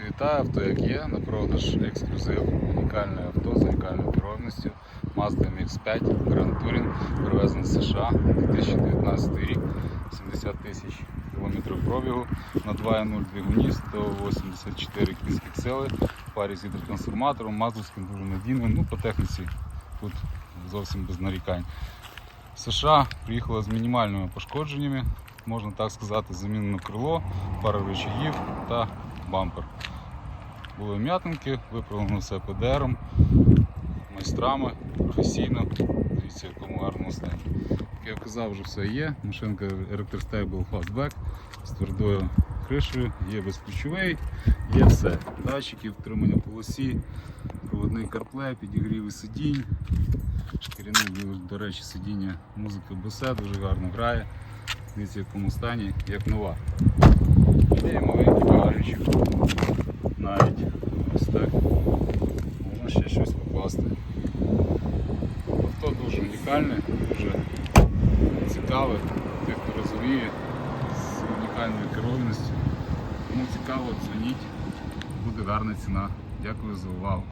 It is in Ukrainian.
Друзі, авто як є, на продаж ексклюзив, унікальне авто з унікальною керованістю Mazda MX-5 Grand Touring, привезене з США 2019 рік, 70 тисяч кілометрів пробігу на 2.0 двигуні, 184 кінських сили, парі з гідротрансформатором, маздовським дуже надійним, ну по техніці тут зовсім без нарікань. США приїхала з мінімальними пошкодженнями, можна так сказати, замінено крило, пара рычагів та бампер. Були м'ятинки, виправлено все ПДРом, майстрами, професійно. Дивіться, в якому гарному стані. Як я казав, вже все є. Машинка Electrostable Fastback з твердою кришею, є безключовий, є все. Датчики, втримання полосі, проводний CarPlay, підігріви сидінь, шкіряне, до речі, сидіння, музика Bose дуже гарно грає. Дивіться, в якому стані, як нова. Так. Можна ще щось покласти. Авто дуже унікальне, дуже цікаве, тих, хто розуміє, з унікальною керованістю. Кому цікаво, дзвоніть, буде гарна ціна. Дякую за увагу.